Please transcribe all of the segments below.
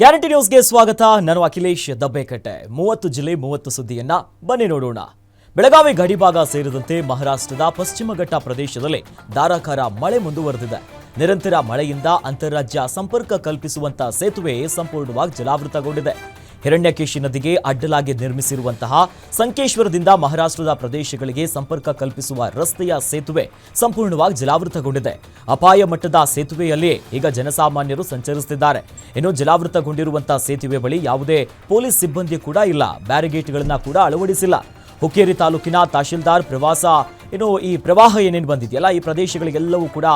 Guarantee ನ್ಯೂಸ್ಗೆ ಸ್ವಾಗತ. ನಾನು ಅಖಿಲೇಶ್ ದಬ್ಬೆಕಟ್ಟೆ. ಮೂವತ್ತು ಜಿಲ್ಲೆ ಮೂವತ್ತು ಸುದ್ದಿಯನ್ನ ಬನ್ನಿ ನೋಡೋಣ. ಬೆಳಗಾವಿ ಗಡಿಭಾಗ ಸೇರಿದಂತೆ ಮಹಾರಾಷ್ಟ್ರದ ಪಶ್ಚಿಮ ಘಟ್ಟ ಪ್ರದೇಶದಲ್ಲಿ ಧಾರಾಕಾರ ಮಳೆ ಮುಂದುವರೆದಿದೆ. ನಿರಂತರ ಮಳೆಯಿಂದ ಅಂತಾರಾಜ್ಯ ಸಂಪರ್ಕ ಕಲ್ಪಿಸುವಂತಹ ಸೇತುವೆ ಸಂಪೂರ್ಣವಾಗಿ ಜಲಾವೃತಗೊಂಡಿದೆ. ಹಿರಣ್ಯಕೇಶಿ ನದಿಗೆ ಅಡ್ಡಲಾಗಿ ನಿರ್ಮಿಸಿರುವಂತಹ ಸಂಕೇಶ್ವರದಿಂದ ಮಹಾರಾಷ್ಟ್ರದ ಪ್ರದೇಶಗಳಿಗೆ ಸಂಪರ್ಕ ಕಲ್ಪಿಸುವ ರಸ್ತೆಯ ಸೇತುವೆ ಸಂಪೂರ್ಣವಾಗಿ ಜಲಾವೃತಗೊಂಡಿದೆ. ಅಪಾಯ ಮಟ್ಟದ ಸೇತುವೆಯಲ್ಲಿಯೇ ಈಗ ಜನಸಾಮಾನ್ಯರು ಸಂಚರಿಸುತ್ತಿದ್ದಾರೆ. ಇನ್ನು ಜಲಾವೃತಗೊಂಡಿರುವಂತಹ ಸೇತುವೆ ಬಳಿ ಯಾವುದೇ ಪೊಲೀಸ್ ಸಿಬ್ಬಂದಿ ಕೂಡ ಇಲ್ಲ. ಬ್ಯಾರಿಗೇಟ್ಗಳನ್ನ ಕೂಡ ಅಳವಡಿಸಿಲ್ಲ. ಹುಕ್ಕೇರಿ ತಾಲೂಕಿನ ತಹಶೀಲ್ದಾರ್ ಪ್ರವಾಸ. ಏನು ಈ ಪ್ರವಾಹ ಏನೇನು ಬಂದಿದೆಯಲ್ಲ, ಈ ಪ್ರದೇಶಗಳಿಗೆಲ್ಲವೂ ಕೂಡ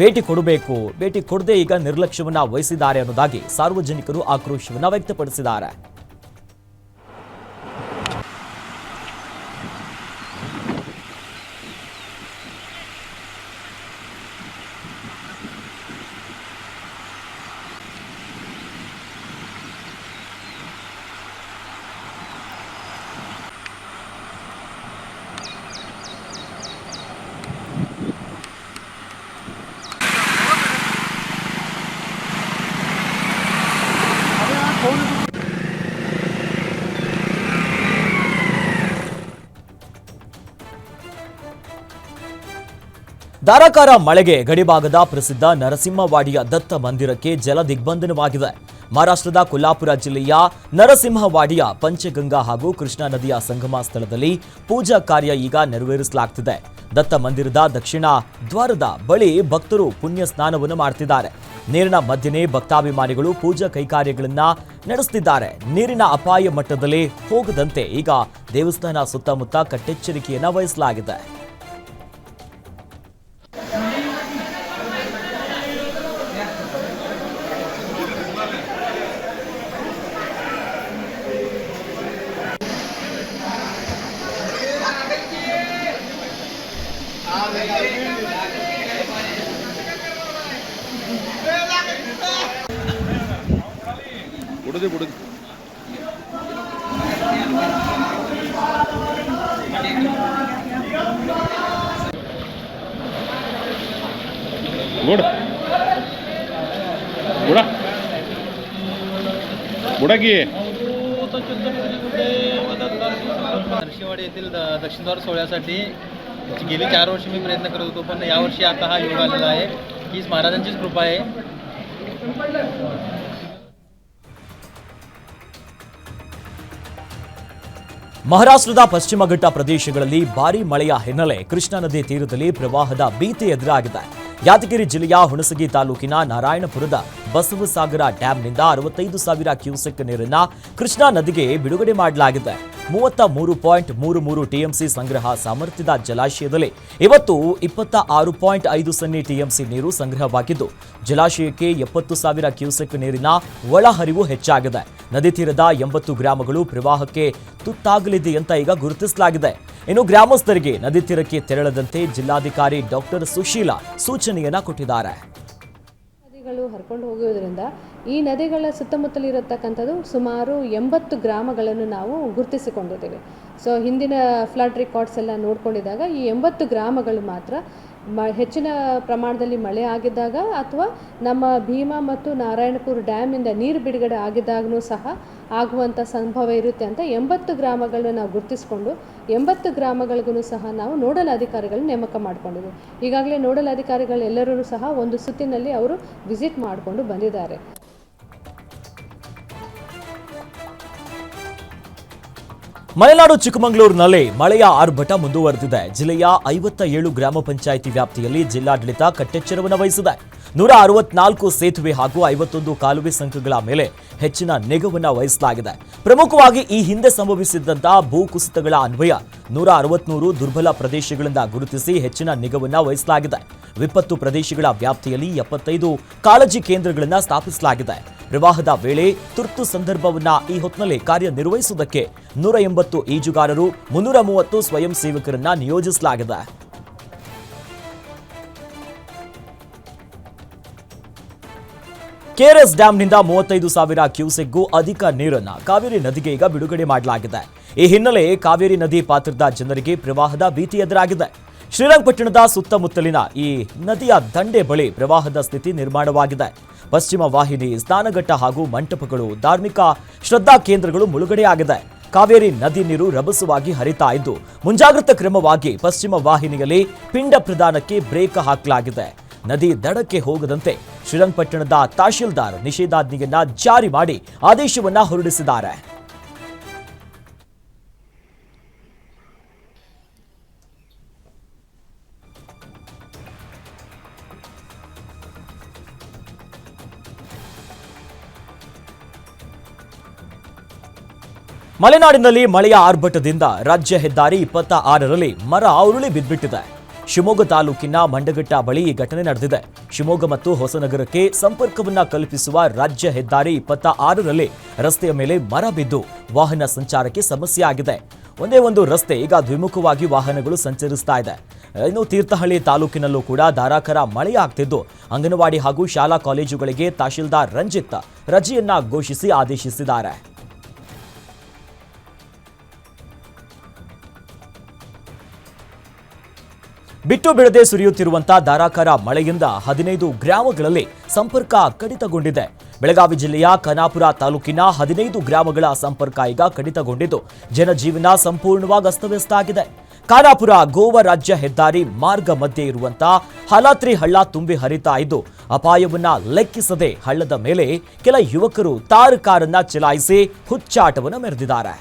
ಭೇಟಿ ಕೊಡಬೇಕು. ಭೇಟಿ ಕೊಡದೆ ಈಗ ನಿರ್ಲಕ್ಷ್ಯವನ್ನ ವಹಿಸಿದ್ದಾರೆ ಅನ್ನೋದಾಗಿ ಸಾರ್ವಜನಿಕರು ಆಕ್ರೋಶವನ್ನ ವ್ಯಕ್ತಪಡಿಸಿದ್ದಾರೆ. ಧಾರಾಕಾರ ಮಳೆಗೆ ಗಡಿಭಾಗದ ಪ್ರಸಿದ್ಧ ನರಸಿಂಹವಾಡಿಯ ದತ್ತ ಮಂದಿರಕ್ಕೆ ಜಲ ದಿಗ್ಬಂಧನವಾಗಿದೆ ಮಹಾರಾಷ್ಟ್ರದ ಕೊಲ್ಲಾಪುರ ಜಿಲ್ಲೆಯ ನರಸಿಂಹವಾಡಿಯ ಪಂಚಗಂಗಾ ಹಾಗೂ ಕೃಷ್ಣಾ ನದಿಯ ಸಂಗಮ ಸ್ಥಳದಲ್ಲಿ ಪೂಜಾ ಕಾರ್ಯ ಈಗ ನೆರವೇರಿಸಲಾಗ್ತಿದೆ. ದತ್ತ ಮಂದಿರದ ದಕ್ಷಿಣ ದ್ವಾರದ ಬಳಿ ಭಕ್ತರು ಪುಣ್ಯ ಸ್ನಾನವನ್ನು ಮಾಡ್ತಿದ್ದಾರೆ. ನೀರಿನ ಮಧ್ಯೆ ಭಕ್ತಾಭಿಮಾನಿಗಳು ಪೂಜಾ ಕೈಕಾರ್ಯಗಳನ್ನು ನಡೆಸುತ್ತಿದ್ದಾರೆ ನೀರಿನ ಅಪಾಯ ಮಟ್ಟದಲ್ಲಿ ಹೋಗದಂತೆ ಈಗ ದೇವಸ್ಥಾನ ಸುತ್ತಮುತ್ತ ಕಟ್ಟೆಚ್ಚರಿಕೆಯನ್ನು ವಹಿಸಲಾಗಿದೆ. पुढे दे पुढे. बुडा. बुडा. की. नरशिवाडी येथील दक्षिणद्वार सोहळ्यासाठी गेली चार वर्ष मी प्रयत्न करत होतो पण यावर्षी आता हा योग आलेला आहे. हीच महाराजांचीच कृपा आहे. ಮಹಾರಾಷ್ಟ್ರದ ಪಶ್ಚಿಮ ಘಟ್ಟ ಪ್ರದೇಶಗಳಲ್ಲಿ ಭಾರೀ ಮಳೆಯ ಹಿನ್ನೆಲೆ ಕೃಷ್ಣಾ ನದಿ ತೀರದಲ್ಲಿ ಪ್ರವಾಹದ ಭೀತಿ ಎದುರಾಗಿದೆ. ಯಾದಗಿರಿ ಜಿಲ್ಲೆಯ ಹುಣಸಗಿ ತಾಲೂಕಿನ ನಾರಾಯಣಪುರದ ಬಸವಸಾಗರ ಡ್ಯಾಂನಿಂದ ಅರವತ್ತೈದು ಸಾವಿರ ಕ್ಯೂಸೆಕ್ ನೀರನ್ನ ಕೃಷ್ಣಾ ನದಿಗೆ ಬಿಡುಗಡೆ ಮಾಡಲಾಗಿದೆ. ಮೂವತ್ತ ಮೂರು ಪಾಯಿಂಟ್ ಮೂರು ಮೂರು ಟಿಎಂಸಿ ಸಂಗ್ರಹ ಸಾಮರ್ಥ್ಯದ ಜಲಾಶಯದಲ್ಲಿ ಇವತ್ತು ಇಪ್ಪತ್ತ ಆರು ಪಾಯಿಂಟ್ ಐದು ಸೊನ್ನೆ ಟಿಎಂಸಿ ನೀರು ಸಂಗ್ರಹವಾಗಿದ್ದು, ಜಲಾಶಯಕ್ಕೆ ಎಪ್ಪತ್ತು ಸಾವಿರ ಕ್ಯೂಸೆಕ್ ನೀರಿನ ಒಳಹರಿವು ಹೆಚ್ಚಾಗಿದೆ. ನದಿ ತೀರದ ಎಂಬತ್ತು ಗ್ರಾಮಗಳು ಪ್ರವಾಹಕ್ಕೆ ತುತ್ತಾಗಲಿದೆ ಅಂತ ಈಗ ಗುರುತಿಸಲಾಗಿದೆ. ಇನ್ನು ಗ್ರಾಮಸ್ಥರಿಗೆ ನದಿ ತೀರಕ್ಕೆ ತೆರಳದಂತೆ ಜಿಲ್ಲಾಧಿಕಾರಿ ಡಾಕ್ಟರ್ ಸುಶೀಲಾ ಸೂಚನೆಯನ್ನ ಕೊಟ್ಟಿದ್ದಾರೆ. ನದಿಗಳು ಹರ್ಕೊಂಡು ಹೋಗೋದ್ರಿಂದ ಈ ನದಿಗಳ ಸುತ್ತಮುತ್ತಲಿರತಕ್ಕಂಥದ್ದು ಸುಮಾರು ಎಂಬತ್ತು ಗ್ರಾಮಗಳನ್ನು ನಾವು ಗುರುತಿಸಿಕೊಂಡಿದ್ದೇವೆ. ಸೊ ಹಿಂದಿನ ಫ್ಲಡ್ ರೆಕಾರ್ಡ್ಸ್ ಎಲ್ಲ ನೋಡ್ಕೊಂಡಿದ್ದಾಗ ಈ ಎಂಬತ್ತು ಗ್ರಾಮಗಳು ಮಾತ್ರ ಮ, ಹೆಚ್ಚಿನ ಪ್ರಮಾಣದಲ್ಲಿ ಮಳೆ ಆಗಿದ್ದಾಗ ಅಥವಾ ನಮ್ಮ ಭೀಮಾ ಮತ್ತು ನಾರಾಯಣಪುರ ಡ್ಯಾಮಿಂದ ನೀರು ಬಿಡುಗಡೆ ಆಗಿದ್ದಾಗಲೂ ಸಹ ಆಗುವಂಥ ಸಂಭವ ಇರುತ್ತೆ ಅಂತ ಎಂಬತ್ತು ಗ್ರಾಮಗಳನ್ನ ನಾವು ಗುರುತಿಸಿಕೊಂಡು ಎಂಬತ್ತು ಗ್ರಾಮಗಳಿಗೂ ಸಹ ನಾವು ನೋಡಲ್ ಅಧಿಕಾರಿಗಳನ್ನ ನೇಮಕ ಮಾಡಿಕೊಂಡಿದ್ದೀವಿ ಈಗಾಗಲೇ ನೋಡಲ್ ಅಧಿಕಾರಿಗಳು ಎಲ್ಲರೂ ಸಹ ಒಂದು ಸುತ್ತಿನಲ್ಲಿ ಅವರು ವಿಸಿಟ್ ಮಾಡಿಕೊಂಡು ಬಂದಿದ್ದಾರೆ. ಮಲೆನಾಡು ಚಿಕ್ಕಮಗಳೂರಿನಲ್ಲಿ ಮಳೆಯ ಆರ್ಭಟ ಮುಂದುವರೆದಿದೆ. ಜಿಲ್ಲೆಯ ಐವತ್ತ ಏಳು ಗ್ರಾಮ ಪಂಚಾಯಿತಿ ವ್ಯಾಪ್ತಿಯಲ್ಲಿ ಜಿಲ್ಲಾಡಳಿತ ಕಟ್ಟೆಚ್ಚರವನ್ನು ವಹಿಸಿದೆ. ನೂರ ಅರವತ್ನಾಲ್ಕು ಸೇತುವೆ ಹಾಗೂ ಐವತ್ತೊಂದು ಕಾಲುವೆ ಸಂಖ್ಯೆಗಳ ಮೇಲೆ ಹೆಚ್ಚಿನ ನಿಗವನ್ನು ವಹಿಸಲಾಗಿದೆ. ಪ್ರಮುಖವಾಗಿ ಈ ಹಿಂದೆ ಸಂಭವಿಸಿದ್ದಂತಹ ಭೂಕುಸಿತಗಳ ಅನ್ವಯ ನೂರ ಅರವತ್ಮೂರು ದುರ್ಬಲ ಪ್ರದೇಶಗಳಿಂದ ಗುರುತಿಸಿ ಹೆಚ್ಚಿನ ನಿಗವನ್ನು ವಹಿಸಲಾಗಿದೆ. ವಿಪತ್ತು ಪ್ರದೇಶಗಳ ವ್ಯಾಪ್ತಿಯಲ್ಲಿ ಎಪ್ಪತ್ತೈದು ಕಾಳಜಿ ಕೇಂದ್ರಗಳನ್ನು ಸ್ಥಾಪಿಸಲಾಗಿದೆ. ಪ್ರವಾಹದ ವೇಳೆ ತುರ್ತು ಸಂದರ್ಭವನ್ನ ಈ ಹೊತ್ತಿನಲ್ಲಿ ಕಾರ್ಯನಿರ್ವಹಿಸುವುದಕ್ಕೆ ನೂರ ಎಂಬತ್ತು ಈಜುಗಾರರು, ಮುನ್ನೂರ ಮೂವತ್ತು ಸ್ವಯಂ ಸೇವಕರನ್ನ ನಿಯೋಜಿಸಲಾಗಿದೆ. ಕೆಆರ್ಎಸ್ ಡ್ಯಾಂನಿಂದ ಮೂವತ್ತೈದು ಸಾವಿರ ಕ್ಯೂಸೆಕ್ಗೂ ಅಧಿಕ ನೀರನ್ನ ಕಾವೇರಿ ನದಿಗೆ ಈಗ ಬಿಡುಗಡೆ ಮಾಡಲಾಗಿದೆ. ಈ ಹಿನ್ನೆಲೆ ಕಾವೇರಿ ನದಿ ಪಾತ್ರದ ಜನರಿಗೆ ಪ್ರವಾಹದ ಭೀತಿ ಎದುರಾಗಿದೆ. ಶ್ರೀರಂಗಪಟ್ಟಣದ ಸುತ್ತಮುತ್ತಲಿನ ಈ ನದಿಯ ದಂಡೆ ಬಳಿ ಪ್ರವಾಹದ ಸ್ಥಿತಿ ನಿರ್ಮಾಣವಾಗಿದೆ. ಪಶ್ಚಿಮ ವಾಹಿನಿ, ಸ್ನಾನಘಟ್ಟ ಹಾಗೂ ಮಂಟಪಗಳು, ಧಾರ್ಮಿಕ ಶ್ರದ್ಧಾ ಕೇಂದ್ರಗಳು ಮುಳುಗಡೆಯಾಗಿದೆ. ಕಾವೇರಿ ನದಿ ನೀರು ರಭಸವಾಗಿ ಹರಿತಾ ಇದ್ದು, ಮುಂಜಾಗ್ರತಾ ಕ್ರಮವಾಗಿ ಪಶ್ಚಿಮ ವಾಹಿನಿಯಲ್ಲಿ ಪಿಂಡ ಪ್ರದಾನಕ್ಕೆ ಬ್ರೇಕ್ ಹಾಕಲಾಗಿದೆ. ನದಿ ದಡಕ್ಕೆ ಹೋಗದಂತೆ ಶ್ರೀರಂಗಪಟ್ಟಣದ ತಹಶೀಲ್ದಾರ್ ನಿಷೇಧಾಜ್ಞೆಯನ್ನ ಜಾರಿ ಮಾಡಿ ಆದೇಶವನ್ನ ಹೊರಡಿಸಿದ್ದಾರೆ. ಮಲೆನಾಡಿನಲ್ಲಿ ಮಳೆಯ ಆರ್ಭಟದಿಂದ ರಾಜ್ಯ ಹೆದ್ದಾರಿ ಇಪ್ಪತ್ತ ಆರರಲ್ಲಿ ಮರ ಉರುಳಿ ಬಿದ್ದುಬಿಟ್ಟಿದೆ ಶಿವಮೊಗ್ಗ ತಾಲೂಕಿನ ಮಂಡಗಟ್ಟ ಬಳಿ ಈ ಘಟನೆ ನಡೆದಿದೆ. ಶಿವಮೊಗ್ಗ ಮತ್ತು ಹೊಸನಗರಕ್ಕೆ ಸಂಪರ್ಕವನ್ನ ಕಲ್ಪಿಸುವ ರಾಜ್ಯ ಹೆದ್ದಾರಿ ಇಪ್ಪತ್ತ ಆರರಲ್ಲಿ ರಸ್ತೆಯ ಮೇಲೆ ಮರ ಬಿದ್ದು ವಾಹನ ಸಂಚಾರಕ್ಕೆ ಸಮಸ್ಯೆ ಆಗಿದೆ. ಒಂದೇ ಒಂದು ರಸ್ತೆ ಈಗ ದ್ವಿಮುಖವಾಗಿ ವಾಹನಗಳು ಸಂಚರಿಸ್ತಾ ಇದೆ. ಇನ್ನು ತೀರ್ಥಹಳ್ಳಿ ತಾಲೂಕಿನಲ್ಲೂ ಕೂಡ ಧಾರಾಕಾರ ಮಳೆಯಾಗ್ತಿದ್ದು ಅಂಗನವಾಡಿ ಹಾಗೂ ಶಾಲಾ ಕಾಲೇಜುಗಳಿಗೆ ತಹಶೀಲ್ದಾರ್ ರಂಜಿತ್ ರಜೆಯನ್ನ ಘೋಷಿಸಿ ಆದೇಶಿಸಿದ್ದಾರೆ. ಬಿಟ್ಟು ಬಿಡದೆ ಸುರಿಯುತ್ತಿರುವಂತಹ ಧಾರಾಕಾರ ಮಳೆಯಿಂದ ಹದಿನೈದು ಗ್ರಾಮಗಳಲ್ಲಿ ಸಂಪರ್ಕ ಕಡಿತಗೊಂಡಿದೆ. ಬೆಳಗಾವಿ ಜಿಲ್ಲೆಯ ಕನಾಪುರ ತಾಲೂಕಿನ ಹದಿನೈದು ಗ್ರಾಮಗಳ ಸಂಪರ್ಕ ಈಗ ಕಡಿತಗೊಂಡಿದ್ದು, ಜನಜೀವನ ಸಂಪೂರ್ಣವಾಗಿ ಅಸ್ತವ್ಯಸ್ತ ಆಗಿದೆ ಖಾನಾಪುರ ಗೋವಾ ರಾಜ್ಯ ಹೆದ್ದಾರಿ ಮಾರ್ಗ ಮಧ್ಯೆ ಇರುವಂತಹ ಹಲಾತ್ರಿ ಹಳ್ಳ ತುಂಬಿ ಹರಿತಾ ಇದ್ದು, ಅಪಾಯವನ್ನ ಲೆಕ್ಕಿಸದೆ ಹಳ್ಳದ ಮೇಲೆ ಕೆಲ ಯುವಕರು ತಾರು ಕಾರನ್ನ ಚಲಾಯಿಸಿ ಹುಚ್ಚಾಟವನ್ನು ಮೆರೆದಿದ್ದಾರೆ.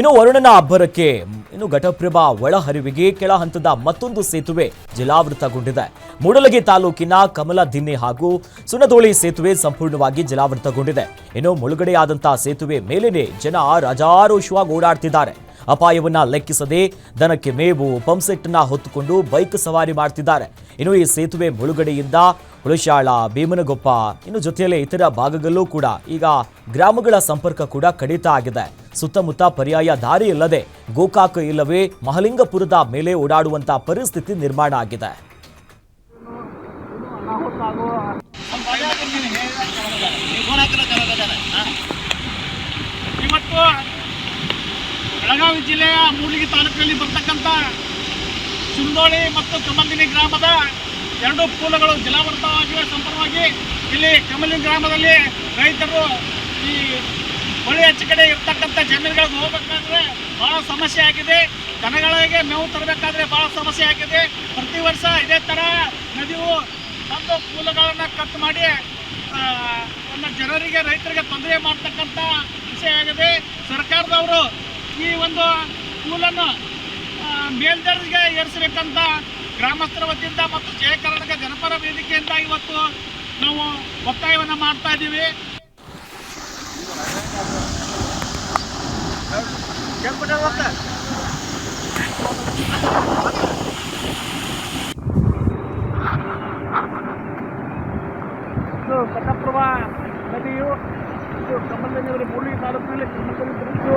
ಇನ್ನು ವರುಣನ ಅಬ್ಬರಕ್ಕೆ ಇನ್ನು ಘಟಪ್ರಭಾ ಒಳಹರಿವಿಗೆ ಕೆಳ ಹಂತದ ಮತ್ತೊಂದು ಸೇತುವೆ ಜಲಾವೃತಗೊಂಡಿದೆ. ಮೂಡಲಗಿ ತಾಲೂಕಿನ ಕಮಲದಿನ್ನೆ ಹಾಗೂ ಸುನದೋಳಿ ಸೇತುವೆ ಸಂಪೂರ್ಣವಾಗಿ ಜಲಾವೃತಗೊಂಡಿದೆ. ಇನ್ನು ಮುಳುಗಡೆಯಾದಂತಹ ಸೇತುವೆ ಮೇಲೇನೆ ಜನ ರಜಾರೋಷವಾಗಿ ಓಡಾಡ್ತಿದ್ದಾರೆ. ಅಪಾಯವನ್ನ ಲೆಕ್ಕಿಸದೆ ದನಕ್ಕೆ ಮೇವು ಪಂಪ್ಸೆಟ್ನ ಹೊತ್ತುಕೊಂಡು ಬೈಕ್ ಸವಾರಿ ಮಾಡ್ತಿದ್ದಾರೆ ಇನ್ನು ಈ ಸೇತುವೆ ಮುಳುಗಡೆಯಿಂದ ಹುಳಶಾಳ ಭೀಮನಗೊಪ್ಪ ಇನ್ನು ಜೊತೆಯಲ್ಲೇ ಇತರ ಭಾಗಗಳಲ್ಲೂ ಕೂಡ ಈಗ ಗ್ರಾಮಗಳ ಸಂಪರ್ಕ ಕೂಡ ಕಡಿತ ಆಗಿದೆ ಸುತ್ತಮುತ್ತ ಪರ್ಯಾಯ ದಾರಿ ಇಲ್ಲದೆ ಗೋಕಾಕ್ ಇಲ್ಲವೇ ಮಹಲಿಂಗಪುರದ ಮೇಲೆ ಓಡಾಡುವಂತಹ ಪರಿಸ್ಥಿತಿ ನಿರ್ಮಾಣ ಆಗಿದೆ ಇವತ್ತು ಬೆಳಗಾವಿ ಜಿಲ್ಲೆಯ ಮೂಲಿಗೆ ತಾಲೂಕಿನಲ್ಲಿ ಬರ್ತಕ್ಕಂಥ ಸುಂದೋಳಿ ಮತ್ತು ಕಮಲಿನಿ ಗ್ರಾಮದ ಎರಡು ಪೂಲಗಳು ಜಲಾವೃತವಾಗಿವೆ ಸಂಪೂರ್ಣವಾಗಿ ಇಲ್ಲಿ ಕಮಲಿನಿ ಗ್ರಾಮದಲ್ಲಿ ರೈತರು ಈ ಹೊಳೆ ಹೆಚ್ಚು ಕಡೆ ಇರ್ತಕ್ಕಂಥ ಜಮೀನುಗಳಿಗೆ ಹೋಗ್ಬೇಕಾದ್ರೆ ಬಹಳ ಸಮಸ್ಯೆ ಆಗಿದೆ. ದನಗಳಿಗೆ ಮೇವು ತರಬೇಕಾದ್ರೆ ಬಹಳ ಸಮಸ್ಯೆ ಆಗಿದೆ. ಪ್ರತಿ ವರ್ಷ ಇದೇ ಥರ ನದಿಯು ಬಂದು ಪೂಲಗಳನ್ನು ಕಟ್ ಮಾಡಿ ಜನರಿಗೆ, ರೈತರಿಗೆ ತೊಂದರೆ ಮಾಡ್ತಕ್ಕಂಥ ವಿಷಯ ಆಗಿದೆ. ಸರ್ಕಾರದವರು ಈ ಒಂದು ಸ್ಕೂಲನ್ನು ಮೇಲ್ದರ್ಜೆಗೆ ಏರಿಸಬೇಕಂತ ಗ್ರಾಮಸ್ಥರ ವತಿಯಿಂದ ಮತ್ತು ಜಯ ಕರ್ನಾಟಕ ಜನಪರ ವೇದಿಕೆಯಿಂದ ಇವತ್ತು ನಾವು ಒತ್ತಾಯವನ್ನು ಮಾಡ್ತಾ ಇದ್ದೀವಿ. ಇದು ನದಿಯು ಇದು ಕಮಲದಲ್ಲಿ ಮೂಲಿ ತಾಲೂಕಿನಲ್ಲಿ ಕಮಲದಲ್ಲಿ ಬ್ರಿಡ್ಜು,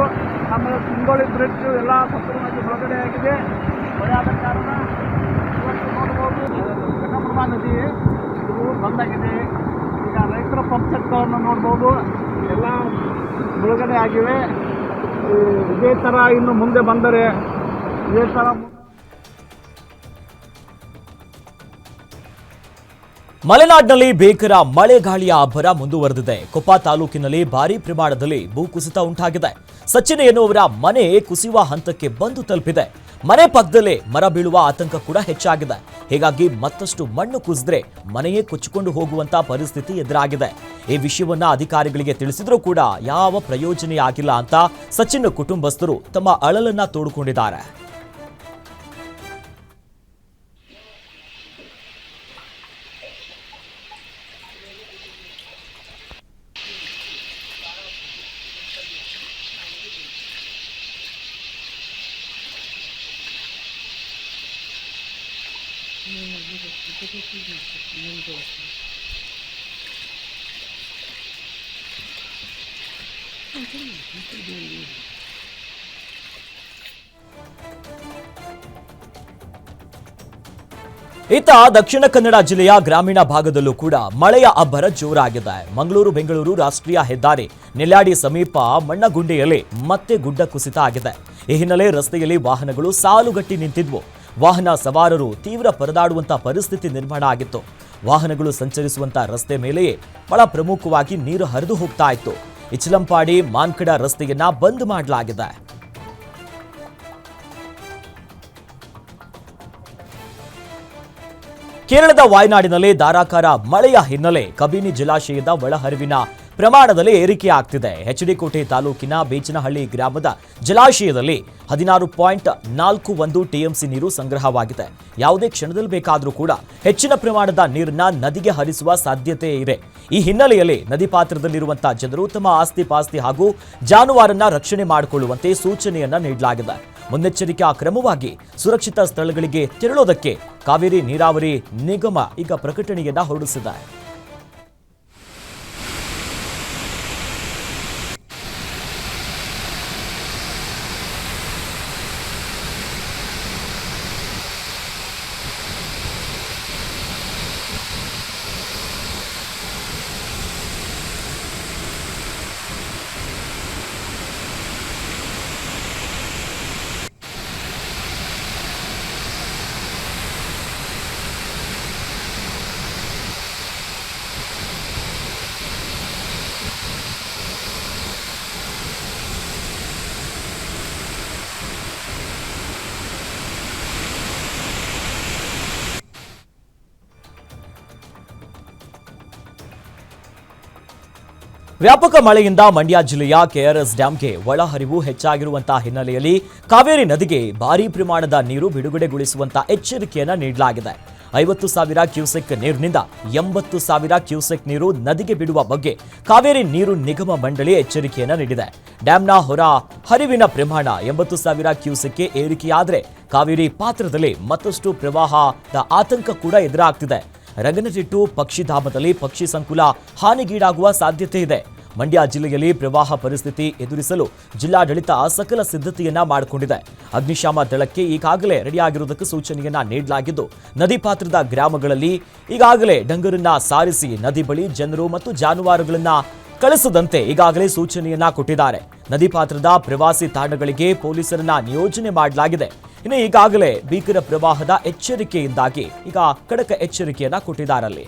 ಆಮೇಲೆ ಸಿಂಗೋಳಿ ಬ್ರಿಡ್ಜು, ಎಲ್ಲ ಸಂಪೂರ್ಣವಾಗಿ ಮುಳುಗಡೆ ಆಗಿದೆ. ಮಳೆ ಆದ ಕಾರಣ. ಇವತ್ತು ನೋಡ್ಬೋದು ಕನ್ನಪ್ರಭಾ ನದಿ ಇದು ಬಂದಾಗಿದೆ. ಈಗ ರೈತರ ಪಂಪ್ ಸೆಟ್ಗಳನ್ನು ನೋಡ್ಬೋದು. ಎಲ್ಲ ಮುಳುಗಡೆ ಆಗಿವೆ. ಇದೇ ಥರ ಇನ್ನು ಮುಂದೆ ಬಂದರೆ ಇದೇ ಥರ ಮಲೆನಾಡಿನಲ್ಲಿ ಭೀಕರ ಮಳೆ ಗಾಳಿಯ ಅಬ್ಬರ ಮುಂದುವರೆದಿದೆ. ಕೊಪ್ಪ ತಾಲೂಕಿನಲ್ಲಿ ಭಾರೀ ಪ್ರಮಾಣದಲ್ಲಿ ಭೂಕುಸಿತ ಉಂಟಾಗಿದೆ. ಸಚಿನ್ ಎನ್ನುವರ ಮನೆ ಕುಸಿಯುವ ಹಂತಕ್ಕೆ ಬಂದು ತಲುಪಿದೆ. ಮನೆ ಪಕ್ಕದಲ್ಲೇ ಮರ ಬೀಳುವ ಆತಂಕ ಕೂಡ ಹೆಚ್ಚಾಗಿದೆ. ಹೀಗಾಗಿ ಮತ್ತಷ್ಟು ಮಣ್ಣು ಕುಸಿದ್ರೆ ಮನೆಯೇ ಕೊಚ್ಚಿಕೊಂಡು ಹೋಗುವಂತ ಪರಿಸ್ಥಿತಿ ಎದುರಾಗಿದೆ. ಈ ವಿಷಯವನ್ನ ಅಧಿಕಾರಿಗಳಿಗೆ ತಿಳಿಸಿದ್ರೂ ಕೂಡ ಯಾವ ಪ್ರಯೋಜನೆಯಾಗಿಲ್ಲ ಅಂತ ಸಚಿನ್ ಕುಟುಂಬಸ್ಥರು ತಮ್ಮ ಅಳಲನ್ನ ತೋಡಿಕೊಂಡಿದ್ದಾರೆ. ಇತ್ತ ದಕ್ಷಿಣ ಕನ್ನಡ ಜಿಲ್ಲೆಯ ಗ್ರಾಮೀಣ ಭಾಗದಲ್ಲೂ ಕೂಡ ಮಳೆಯ ಅಬ್ಬರ ಜೋರಾಗಿದೆ. ಮಂಗಳೂರು, ಬೆಂಗಳೂರು ರಾಷ್ಟ್ರೀಯ ಹೆದ್ದಾರಿ ನೆಲ್ಯಾಡಿ ಸಮೀಪ ಮಣ್ಣಗುಂಡಿಯಲ್ಲಿ ಮತ್ತೆ ಗುಡ್ಡ ಕುಸಿತ ಆಗಿದೆ. ಈ ಹಿನ್ನೆಲೆ ರಸ್ತೆಯಲ್ಲಿ ವಾಹನಗಳು ಸಾಲುಗಟ್ಟಿ ನಿಂತಿದ್ವು. ವಾಹನ ಸವಾರರು ತೀವ್ರ ಪರದಾಡುವಂತ ಪರಿಸ್ಥಿತಿ ನಿರ್ಮಾಣ ಆಗಿತ್ತು. ವಾಹನಗಳು ಸಂಚರಿಸುವಂತ ರಸ್ತೆ ಮೇಲೆಯೇ ಬಹಳ ಪ್ರಮುಖವಾಗಿ ನೀರು ಹರಿದು ಹೋಗ್ತಾ ಇತ್ತು. ಇಚಲಂಪಾಡಿ ಮಾನ್ಕಡ ರಸ್ತೆಯನ್ನ ಬಂದ್ ಮಾಡಲಾಗಿದೆ. ಕೇರಳದ ವಾಯನಾಡಿನಲ್ಲಿ ಧಾರಾಕಾರ ಮಳೆಯ ಹಿನ್ನೆಲೆ ಕಬಿನಿ ಜಲಾಶಯದ ಒಳಹರಿವಿನ ಪ್ರಮಾಣದಲ್ಲಿ ಏರಿಕೆ ಏರಿಕೆಯಾಗ್ತಿದೆ. ಕೋಟೆ ತಾಲೂಕಿನ ಬೇಚನಹಳ್ಳಿ ಗ್ರಾಮದ ಜಲಾಶಯದಲ್ಲಿ ಹದಿನಾರು ಪಾಯಿಂಟ್ ನಾಲ್ಕು ಒಂದು ಟಿಎಂಸಿ ನೀರು ಸಂಗ್ರಹವಾಗಿದೆ. ಯಾವುದೇ ಕ್ಷಣದಲ್ಲಿ ಬೇಕಾದರೂ ಕೂಡ ಹೆಚ್ಚಿನ ಪ್ರಮಾಣದ ನೀರನ್ನ ನದಿಗೆ ಹರಿಸುವ ಸಾಧ್ಯತೆ ಇದೆ. ಈ ಹಿನ್ನೆಲೆಯಲ್ಲಿ ನದಿ ಪಾತ್ರದಲ್ಲಿರುವಂತಹ ಜನರು ತಮ್ಮ ಆಸ್ತಿ ಪಾಸ್ತಿ ಹಾಗೂ ಜಾನುವಾರನ್ನ ರಕ್ಷಣೆ ಮಾಡಿಕೊಳ್ಳುವಂತೆ ಸೂಚನೆಯನ್ನ ನೀಡಲಾಗಿದೆ. ಮುನ್ನೆಚ್ಚರಿಕಾ ಕ್ರಮವಾಗಿ ಸುರಕ್ಷಿತ ಸ್ಥಳಗಳಿಗೆ ತೆರಳೋದಕ್ಕೆ ಕಾವೇರಿ ನೀರಾವರಿ ನಿಗಮ ಈಗ ಪ್ರಕಟಣೆಯನ್ನ ಹೊರಡಿಸಿದೆ. ವ್ಯಾಪಕ ಮಳೆಯಿಂದ ಮಂಡ್ಯ ಜಿಲ್ಲೆಯ ಕೆಆರ್ಎಸ್ ಡ್ಯಾಂಗೆ ಒಳಹರಿವು ಹೆಚ್ಚಾಗಿರುವಂತಹ ಹಿನ್ನೆಲೆಯಲ್ಲಿ ಕಾವೇರಿ ನದಿಗೆ ಭಾರೀ ಪ್ರಮಾಣದ ನೀರು ಬಿಡುಗಡೆಗೊಳಿಸುವಂತಹ ಎಚ್ಚರಿಕೆಯನ್ನು ನೀಡಲಾಗಿದೆ. ಐವತ್ತು ಸಾವಿರ ಕ್ಯೂಸೆಕ್ ನೀರಿನಿಂದ ಎಂಬತ್ತು ಸಾವಿರ ಕ್ಯೂಸೆಕ್ ನೀರು ನದಿಗೆ ಬಿಡುವ ಬಗ್ಗೆ ಕಾವೇರಿ ನೀರು ನಿಗಮ ಮಂಡಳಿ ಎಚ್ಚರಿಕೆಯನ್ನು ನೀಡಿದೆ. ಡ್ಯಾಂನ ಹೊರ ಹರಿವಿನ ಪ್ರಮಾಣ ಎಂಬತ್ತು ಸಾವಿರ ಕ್ಯೂಸೆಕ್ಗೆ ಏರಿಕೆಯಾದರೆ ಕಾವೇರಿ ಪಾತ್ರದಲ್ಲಿ ಮತ್ತಷ್ಟು ಪ್ರವಾಹದ ಆತಂಕ ಕೂಡ ಎದುರಾಗ್ತಿದೆ. ರಂಗನತಿಟ್ಟು ಪಕ್ಷಿಧಾಮದಲ್ಲಿ ಪಕ್ಷಿ ಸಂಕುಲ ಹಾನಿಗೀಡಾಗುವ ಸಾಧ್ಯತೆ ಇದೆ. ಮಂಡ್ಯ ಜಿಲ್ಲೆಯಲ್ಲಿ ಪ್ರವಾಹ ಪರಿಸ್ಥಿತಿ ಎದುರಿಸಲು ಜಿಲ್ಲಾಡಳಿತ ಸಕಲ ಸಿದ್ಧತೆಯನ್ನ ಮಾಡಿಕೊಂಡಿದೆ. ಅಗ್ನಿಶಾಮ ದಳಕ್ಕೆ ಈಗಾಗಲೇ ರೆಡಿಯಾಗಿರುವುದಕ್ಕೆ ಸೂಚನೆಯನ್ನ ನೀಡಲಾಗಿದ್ದು, ನದಿ ಪಾತ್ರದ ಗ್ರಾಮಗಳಲ್ಲಿ ಈಗಾಗಲೇ ಡಂಗರನ್ನ ಸಾರಿಸಿ ನದಿ ಬಳಿ ಜನರು ಮತ್ತು ಜಾನುವಾರುಗಳನ್ನ ಕಳಿಸದಂತೆ ಈಗಾಗಲೇ ಸೂಚನೆಯನ್ನ ಕೊಟ್ಟಿದ್ದಾರೆ. ನದಿ ಪಾತ್ರದ ಪ್ರವಾಸಿ ತಾಣಗಳಿಗೆ ಪೊಲೀಸರನ್ನ ನಿಯೋಜನೆ ಮಾಡಲಾಗಿದೆ. ಇನ್ನು ಈಗಾಗಲೇ ಭೀಕರ ಪ್ರವಾಹದ ಎಚ್ಚರಿಕೆಯಿಂದಾಗಿ ಈಗ ಖಡಕ ಎಚ್ಚರಿಕೆಯನ್ನ ಕೊಟ್ಟಿದ್ದಾರಲ್ಲಿ.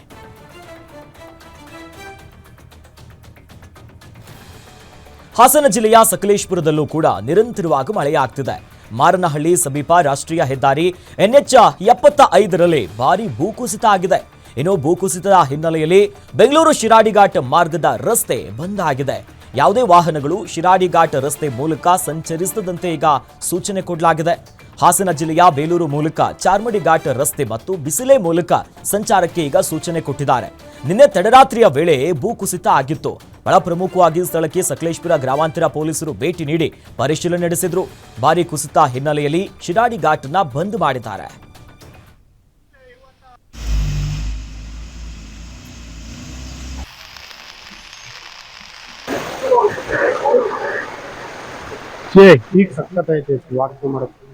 ಹಾಸನ ಜಿಲ್ಲೆಯ ಸಕಲೇಶ್ಪುರದಲ್ಲೂ ಕೂಡ ನಿರಂತರವಾಗಿ ಮಳೆಯಾಗ್ತಿದೆ. ಮಾರನಹಳ್ಳಿ ಸಮೀಪ ರಾಷ್ಟ್ರೀಯ ಹೆದ್ದಾರಿ ಎನ್ಎಚ್ ಎಪ್ಪತ್ತ ಐದರಲ್ಲಿ ಭಾರಿ ಭೂಕುಸಿತ ಆಗಿದೆ. ಇನ್ನು ಭೂಕುಸಿತದ ಹಿನ್ನೆಲೆಯಲ್ಲಿ ಬೆಂಗಳೂರು ಶಿರಾಡಿಘಾಟ್ ಮಾರ್ಗದ ರಸ್ತೆ ಬಂದ್ ಆಗಿದೆ. ಯಾವುದೇ ವಾಹನಗಳು ಶಿರಾಡಿಘಾಟ್ ರಸ್ತೆ ಮೂಲಕ ಸಂಚರಿಸದಂತೆ ಈಗ ಸೂಚನೆ ಕೊಡಲಾಗಿದೆ. ಹಾಸನ ಜಿಲ್ಲೆಯ ಬೇಲೂರು ಮೂಲಕ ಚಾರ್ಮಡಿ ಘಾಟ್ ರಸ್ತೆ ಮತ್ತು ಬಿಸಿಲೆ ಮೂಲಕ ಸಂಚಾರಕ್ಕೆ ಈಗ ಸೂಚನೆ ಕೊಟ್ಟಿದ್ದಾರೆ. ನಿನ್ನೆ ತಡರಾತ್ರಿಯ ವೇಳೆ ಭೂಕುಸಿತ ಆಗಿತ್ತು. ಬಹಳ ಪ್ರಮುಖವಾಗಿ ಸ್ಥಳಕ್ಕೆ ಸಕಲೇಶ್ಪುರ ಗ್ರಾಮಾಂತರ ಪೊಲೀಸರು ಭೇಟಿ ನೀಡಿ ಪರಿಶೀಲನೆ ನಡೆಸಿದ್ರು. ಭಾರಿ ಕುಸಿತ ಹಿನ್ನೆಲೆಯಲ್ಲಿ ಶಿರಾಡಿ ಘಾಟ್ನ ಬಂದ್ ಮಾಡಿದ್ದಾರೆ. ಈಗ ವಾಕ್ ಮಾಡಕ್ಕೆ.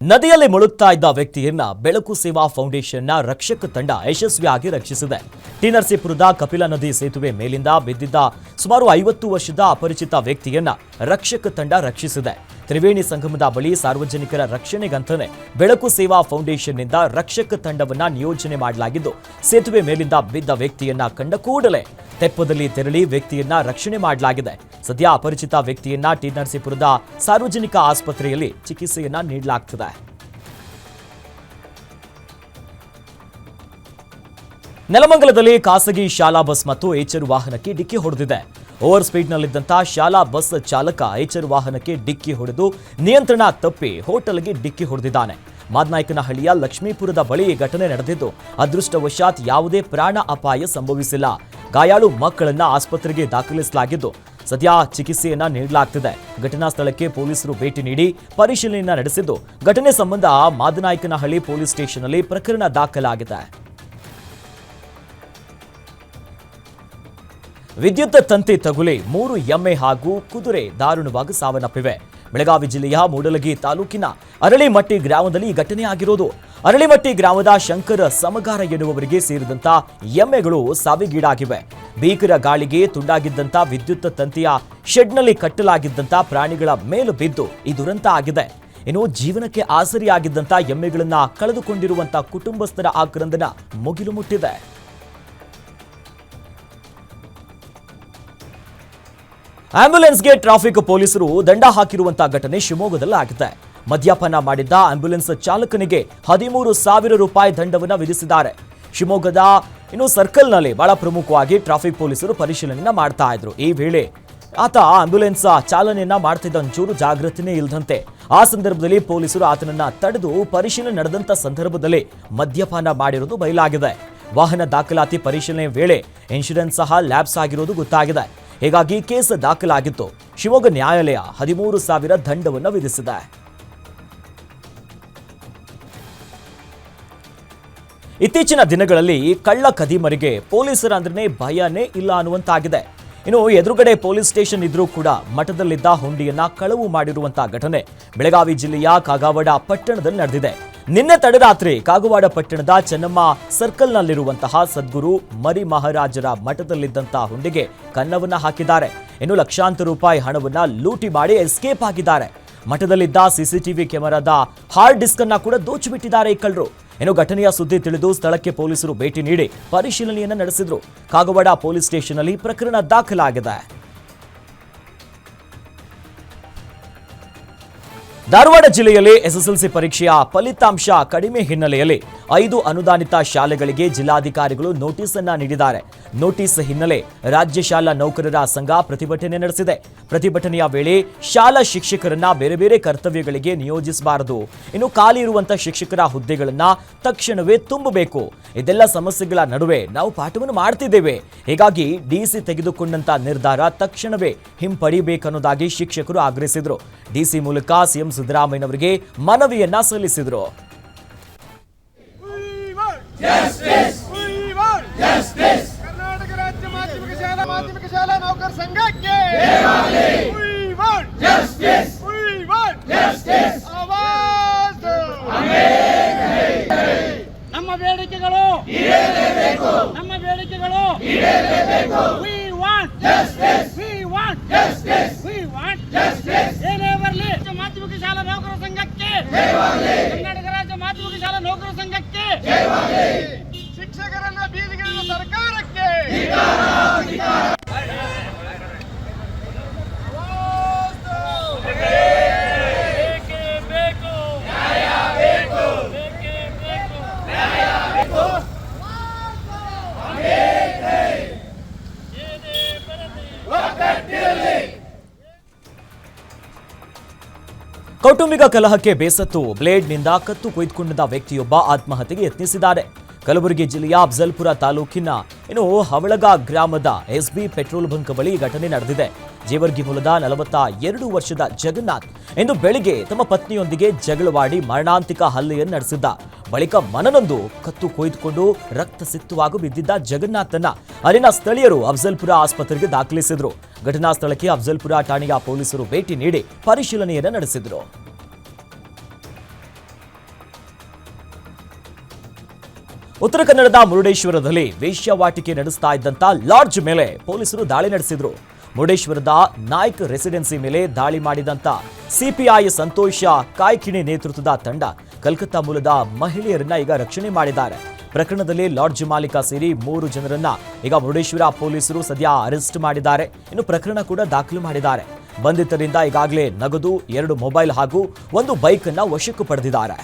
ನದಿಯಲ್ಲಿ ಮುಳುಗ್ತಾ ಇದ್ದ ವ್ಯಕ್ತಿಯನ್ನ ಬೆಳಕು ಸೇವಾ ಫೌಂಡೇಶನ್ನ ರಕ್ಷಕ ತಂಡ ಯಶಸ್ವಿಯಾಗಿ ರಕ್ಷಿಸಿದೆ. ಟಿನರ್ಸಿಪುರದ ಕಪಿಲ ನದಿ ಸೇತುವೆ ಮೇಲಿಂದ ಬಿದ್ದಿದ್ದ ಸುಮಾರು ಐವತ್ತು ವರ್ಷದ ಅಪರಿಚಿತ ವ್ಯಕ್ತಿಯನ್ನ ರಕ್ಷಕ ತಂಡ ರಕ್ಷಿಸಿದೆ. ತ್ರಿವೇಣಿ ಸಂಗಮದ ಬಳಿ ಸಾರ್ವಜನಿಕರ ರಕ್ಷಣೆಗಂತನೆ ಬೆಳಕು ಸೇವಾ ಫೌಂಡೇಶನ್ನಿಂದ ರಕ್ಷಕ ತಂಡವನ್ನ ನಿಯೋಜನೆ ಮಾಡಲಾಗಿದ್ದು, ಸೇತುವೆ ಮೇಲಿಂದ ಬಿದ್ದ ವ್ಯಕ್ತಿಯನ್ನ ಕಂಡ ಕೂಡಲೇ ತೆಪ್ಪದಲ್ಲಿ ತೆರಳಿ ವ್ಯಕ್ತಿಯನ್ನ ರಕ್ಷಣೆ ಮಾಡಲಾಗಿದೆ. ಸದ್ಯ ಅಪರಿಚಿತ ವ್ಯಕ್ತಿಯನ್ನ ಟಿ ನರಸೀಪುರದ ಸಾರ್ವಜನಿಕ ಆಸ್ಪತ್ರೆಯಲ್ಲಿ ಚಿಕಿತ್ಸೆಯನ್ನ ನೀಡಲಾಗ್ತಿದೆ. ನೆಲಮಂಗಲದಲ್ಲಿ ಖಾಸಗಿ ಶಾಲಾ ಬಸ್ ಮತ್ತು ಏಚರು ವಾಹನಕ್ಕೆ ಡಿಕ್ಕಿ ಹೊಡೆದಿದೆ. ಓವರ್ ಸ್ಪೀಡ್ನಲ್ಲಿದ್ದಂಥ ಶಾಲಾ ಬಸ್ ಚಾಲಕ ಏಚರ್ ವಾಹನಕ್ಕೆ ಡಿಕ್ಕಿ ಹೊಡೆದು ನಿಯಂತ್ರಣ ತಪ್ಪಿ ಹೋಟೆಲ್ಗೆ ಡಿಕ್ಕಿ ಹೊಡೆದಿದ್ದಾನೆ. ಮಾದನಾಯಕನಹಳ್ಳಿಯ ಲಕ್ಷ್ಮೀಪುರದ ಬಳಿ ಘಟನೆ ನಡೆದಿದ್ದು, ಅದೃಷ್ಟವಶಾತ್ ಯಾವುದೇ ಪ್ರಾಣ ಅಪಾಯ ಸಂಭವಿಸಿಲ್ಲ. ಗಾಯಾಳು ಮಕ್ಕಳನ್ನ ಆಸ್ಪತ್ರೆಗೆ ದಾಖಲಿಸಲಾಗಿದ್ದು, ಸದ್ಯ ಚಿಕಿತ್ಸೆಯನ್ನ ನೀಡಲಾಗ್ತಿದೆ. ಘಟನಾ ಸ್ಥಳಕ್ಕೆ ಪೊಲೀಸರು ಭೇಟಿ ನೀಡಿ ಪರಿಶೀಲನೆ ನಡೆಸಿದ್ದು, ಘಟನೆ ಸಂಬಂಧ ಮಾದನಾಯಕನಹಳ್ಳಿ ಪೊಲೀಸ್ ಸ್ಟೇಷನ್ನಲ್ಲಿ ಪ್ರಕರಣ ದಾಖಲಾಗಿದೆ. ವಿದ್ಯುತ್ ತಂತಿ ತಗುಲಿ ಮೂರು ಎಮ್ಮೆ ಹಾಗೂ ಕುದುರೆ ದಾರುಣವಾಗಿ ಸಾವನ್ನಪ್ಪಿವೆ. ಬೆಳಗಾವಿ ಜಿಲ್ಲೆಯ ಮೂಡಲಗಿ ತಾಲೂಕಿನ ಅರಳಿಮಟ್ಟಿ ಗ್ರಾಮದಲ್ಲಿ ಈ ಘಟನೆ ಆಗಿರೋದು. ಅರಳಿಮಟ್ಟಿ ಗ್ರಾಮದ ಶಂಕರ ಸಮಗಾರ ಎನ್ನುವವರಿಗೆ ಸೇರಿದಂತ ಎಮ್ಮೆಗಳು ಸಾವಿಗೀಡಾಗಿವೆ. ಭೀಕರ ಗಾಳಿಗೆ ತುಂಡಾಗಿದ್ದಂತ ವಿದ್ಯುತ್ ತಂತಿಯ ಶೆಡ್ನಲ್ಲಿ ಕಟ್ಟಲಾಗಿದ್ದಂತ ಪ್ರಾಣಿಗಳ ಮೇಲು ಬಿದ್ದು ಈ ದುರಂತ ಆಗಿದೆ. ಇನ್ನು ಜೀವನಕ್ಕೆ ಆಸರಿಯಾಗಿದ್ದಂತ ಎಮ್ಮೆಗಳನ್ನ ಕಳೆದುಕೊಂಡಿರುವಂತ ಕುಟುಂಬಸ್ಥರ ಆಕ್ರಂದನ ಮುಗಿಲು ಮುಟ್ಟಿದೆ. ಆಂಬ್ಯುಲೆನ್ಸ್ಗೆ ಟ್ರಾಫಿಕ್ ಪೊಲೀಸರು ದಂಡ ಹಾಕಿರುವಂತಹ ಘಟನೆ ಶಿವಮೊಗ್ಗದಲ್ಲಿ ಆಗಿದೆ ಮದ್ಯಪಾನ ಮಾಡಿದ್ದ ಆಂಬ್ಯುಲೆನ್ಸ್ ಚಾಲಕನಿಗೆ ಹದಿಮೂರು ಸಾವಿರ ರೂಪಾಯಿ ದಂಡವನ್ನು ವಿಧಿಸಿದ್ದಾರೆ. ಶಿವಮೊಗ್ಗದ, ಇನ್ನು ಸರ್ಕಲ್ನಲ್ಲಿ ಬಹಳ ಪ್ರಮುಖವಾಗಿ ಟ್ರಾಫಿಕ್ ಪೊಲೀಸರು ಪರಿಶೀಲನೆ ಮಾಡ್ತಾ ಇದ್ರು. ಈ ವೇಳೆ ಆತ ಆಂಬ್ಯುಲೆನ್ಸ್ ಚಾಲನೆಯನ್ನ ಮಾಡ್ತಿದ್ದ ಒಂಚೂರು ಜಾಗೃತಿನೇ ಇಲ್ಲದಂತೆ ಆ ಸಂದರ್ಭದಲ್ಲಿ ಪೊಲೀಸರು ಆತನನ್ನ ತಡೆದು ಪರಿಶೀಲನೆ ನಡೆದಂತ ಸಂದರ್ಭದಲ್ಲಿ ಮದ್ಯಪಾನ ಮಾಡಿರೋದು ಬಯಲಾಗಿದೆ. ವಾಹನ ದಾಖಲಾತಿ ಪರಿಶೀಲನೆ ವೇಳೆ ಇನ್ಶೂರೆನ್ಸ್ ಸಹ ಲ್ಯಾಬ್ಸ್ ಆಗಿರೋದು ಗೊತ್ತಾಗಿದೆ. ಹೀಗಾಗಿ ಕೇಸ್ ದಾಖಲಾಗಿತ್ತು. ಶಿವಮೊಗ್ಗ ನ್ಯಾಯಾಲಯ ಹದಿಮೂರು ಸಾವಿರ ದಂಡವನ್ನು ವಿಧಿಸಿದೆ. ಇತ್ತೀಚಿನ ದಿನಗಳಲ್ಲಿ ಕಳ್ಳ ಕದಿಮರಿಗೆ ಪೊಲೀಸರ ಅಂದ್ರೆ ಭಯನೇ ಇಲ್ಲ ಅನ್ನುವಂತಾಗಿದೆ. ಇನ್ನು ಎದುರುಗಡೆ ಪೊಲೀಸ್ ಸ್ಟೇಷನ್ ಇದ್ರೂ ಕೂಡ ಮಠದಲ್ಲಿದ್ದ ಹುಂಡಿಯನ್ನ ಕಳವು ಮಾಡಿರುವಂತಹ ಘಟನೆ ಬೆಳಗಾವಿ ಜಿಲ್ಲೆಯ ಕಾಗವಾಡ ಪಟ್ಟಣದಲ್ಲಿ ನಡೆದಿದೆ. ನಿನ್ನೆ ತಡರಾತ್ರಿ ಕಾಗವಾಡ ಪಟ್ಟಣದ ಚೆನ್ನಮ್ಮ ಸರ್ಕಲ್ನಲ್ಲಿರುವಂತಹ ಸದ್ಗುರು ಮರಿ ಮಹಾರಾಜರ ಮಠದಲ್ಲಿದ್ದಂತಹ ಹುಂಡಿಗೆ ಕನ್ನವನ್ನ ಹಾಕಿದ್ದಾರೆ. ಇನ್ನು ಲಕ್ಷಾಂತರ ರೂಪಾಯಿ ಹಣವನ್ನ ಲೂಟಿ ಮಾಡಿ ಎಸ್ಕೇಪ್ ಆಗಿದ್ದಾರೆ. ಮಠದಲ್ಲಿದ್ದ ಸಿಸಿಟಿವಿ ಕ್ಯಾಮೆರಾದ ಹಾರ್ಡ್ ಡಿಸ್ಕ್ ಅನ್ನ ಕೂಡ ದೋಚಿಬಿಟ್ಟಿದ್ದಾರೆ ಈ ಕಳ್ಳರು ಇನ್ನು ಘಟನೆಯ ಸುದ್ದಿ ತಿಳಿದು ಸ್ಥಳಕ್ಕೆ ಪೊಲೀಸರು ಭೇಟಿ ನೀಡಿ ಪರಿಶೀಲನೆಯನ್ನ ನಡೆಸಿದ್ರು. ಕಾಗವಾಡ ಪೊಲೀಸ್ ಸ್ಟೇಷನ್ನಲ್ಲಿ ಪ್ರಕರಣ ದಾಖಲಾಗಿದೆ. ಧಾರವಾಡ ಜಿಲ್ಲೆಯಲ್ಲಿ ಎಸ್ಎಸ್ಎಲ್ಸಿ ಪರೀಕ್ಷೆಯ ಫಲಿತಾಂಶ ಕಡಿಮೆ ಹಿನ್ನೆಲೆಯಲ್ಲಿ ಐದು ಅನುದಾನಿತ ಶಾಲೆಗಳಿಗೆ ಜಿಲ್ಲಾಧಿಕಾರಿಗಳು ನೋಟಿಸ್ ಅನ್ನ ನೀಡಿದ್ದಾರೆ. ನೋಟಿಸ್ ಹಿನ್ನೆಲೆ ರಾಜ್ಯ ಶಾಲಾ ನೌಕರರ ಸಂಘ ಪ್ರತಿಭಟನೆ ನಡೆಸಿದೆ. ಪ್ರತಿಭಟನೆಯ ವೇಳೆ ಶಾಲಾ ಶಿಕ್ಷಕರನ್ನ ಬೇರೆ ಬೇರೆ ಕರ್ತವ್ಯಗಳಿಗೆ ನಿಯೋಜಿಸಬಾರದು. ಇನ್ನು ಖಾಲಿ ಇರುವಂತಹ ಶಿಕ್ಷಕರ ಹುದ್ದೆಗಳನ್ನ ತಕ್ಷಣವೇ ತುಂಬಬೇಕು. ಇದೆಲ್ಲ ಸಮಸ್ಯೆಗಳ ನಡುವೆ ನಾವು ಪಾಠವನ್ನು ಮಾಡ್ತಿದ್ದೇವೆ. ಹೀಗಾಗಿ ಡಿಸಿ ತೆಗೆದುಕೊಂಡಂತ ನಿರ್ಧಾರ ತಕ್ಷಣವೇ ಹಿಂಪಡಿಬೇಕನ್ನೋದಾಗಿ ಶಿಕ್ಷಕರು ಆಗ್ರಹಿಸಿದರು. ಡಿಸಿ ಮೂಲಕ ಸಿಎಂ ಸಿದ್ದರಾಮಯ್ಯನವರಿಗೆ ಮನವಿಯನ್ನ ಸಲ್ಲಿಸಿದರು. ಕರ್ನಾಟಕ ರಾಜ್ಯ ಮಾಧ್ಯಮಿಕ ಶಾಲಾ ಮಾಧ್ಯಮಿಕ ಶಾಲಾ ನೌಕರ ಸಂಘಕ್ಕೆ ಆವಾಜ್ ನಮ್ಮ ಬೇಡಿಕೆಗಳು ನಮ್ಮ ಬೇಡಿಕೆಗಳು We want We want We want ಏನೇ ಬರಲಿ ಮಾಧ್ಯಮಿಕ ಶಾಲಾ ನೌಕರ ಸಂಘಕ್ಕೆ ಕರ್ನಾಟಕ ರಾಜ್ಯ ಮಾಧ್ಯಮಿಕ ಶಾಲಾ ನೌಕರ ಸಂಘಕ್ಕೆ ಶಿಕ್ಷಕರನ್ನ ಬೀದಿಗಿಳಿದ ಸರ್ಕಾರಕ್ಕೆ ಕೌಟುಂಬಿಕ ಕಲಹಕ್ಕೆ ಬೇಸತ್ತು, ಬ್ಲೇಡ್ನಿಂದ ಕತ್ತು ಕೊಯ್ದುಕೊಂಡಿದ್ದ ವ್ಯಕ್ತಿಯೊಬ್ಬ ಆತ್ಮಹತ್ಯೆಗೆ ಯತ್ನಿಸಿದ್ದಾರೆ. ಕಲಬುರಗಿ ಜಿಲ್ಲೆಯ ಅಫ್ಜಲ್ಪುರ ತಾಲೂಕಿನ ಇನ್ನು ಹವಳಗ ಗ್ರಾಮದ ಎಸ್ಬಿ ಪೆಟ್ರೋಲ್ ಬಂಕ್ ಬಳಿ ಘಟನೆ ನಡೆದಿದೆ. ಜೇವರ್ಗಿ ಮೂಲದ ನಲವತ್ತ ಎರಡು ವರ್ಷದ ಜಗನ್ನಾಥ್ ಇಂದು ಬೆಳಿಗ್ಗೆ ತಮ್ಮ ಪತ್ನಿಯೊಂದಿಗೆ ಜಗಳವಾಡಿ ಮರಣಾಂತಿಕ ಹಲ್ಲೆಯನ್ನು ನಡೆಸಿದ್ದ. ಬಳಿಕ ಮನನೊಂದು ಕತ್ತು ಕೊಯ್ದುಕೊಂಡು ರಕ್ತ ರಕ್ತಸಿಕ್ತವಾಗಿ ಬಿದ್ದಿದ್ದ ಜಗನ್ನಾಥನ ಅಲ್ಲಿನ ಸ್ಥಳೀಯರು ಅಫ್ಜಲ್ಪುರ ಆಸ್ಪತ್ರೆಗೆ ದಾಖಲಿಸಿದ್ರು. ಘಟನಾ ಸ್ಥಳಕ್ಕೆ ಅಫ್ಜಲ್ಪುರ ಠಾಣೆಯ ಪೊಲೀಸರು ಭೇಟಿ ನೀಡಿ ಪರಿಶೀಲನೆಯನ್ನು ನಡೆಸಿದ್ರು. ಉತ್ತರ ಕನ್ನಡದ ಮುರುಡೇಶ್ವರದಲ್ಲಿ ವೇಶ್ಯಾವಾಟಿಕೆ ನಡೆಸ್ತಾ ಇದ್ದಂತ ಲಾಡ್ಜ್ ಮೇಲೆ ಪೊಲೀಸರು ದಾಳಿ ನಡೆಸಿದ್ರು. ಮುರುಡೇಶ್ವರದ ನಾಯ್ಕ್ ರೆಸಿಡೆನ್ಸಿ ಮೇಲೆ ದಾಳಿ ಮಾಡಿದಂತ ಸಿಪಿಐ ಸಂತೋಷ ಕಾಯ್ಕಿಣಿ ನೇತೃತ್ವದ ತಂಡ ಕಲ್ಕತ್ತಾ ಮೂಲದ ಮಹಿಳೆಯರನ್ನ ಈಗ ರಕ್ಷಣೆ ಮಾಡಿದ್ದಾರೆ. ಪ್ರಕರಣದಲ್ಲಿ ಲಾಡ್ಜ್ ಮಾಲೀಕ ಸೇರಿ ಮೂರು ಜನರನ್ನ ಈಗ ಮುರುಡೇಶ್ವರ ಪೊಲೀಸರು ಸದ್ಯ ಅರೆಸ್ಟ್ ಮಾಡಿದ್ದಾರೆ. ಇನ್ನು ಪ್ರಕರಣ ಕೂಡ ದಾಖಲು ಮಾಡಿದ್ದಾರೆ. ಬಂಧಿತರಿಂದ ಈಗಾಗಲೇ ನಗದು ಎರಡು ಮೊಬೈಲ್ ಹಾಗೂ ಒಂದು ಬೈಕ್ ಅನ್ನ ವಶಕ್ಕೂ ಪಡೆದಿದ್ದಾರೆ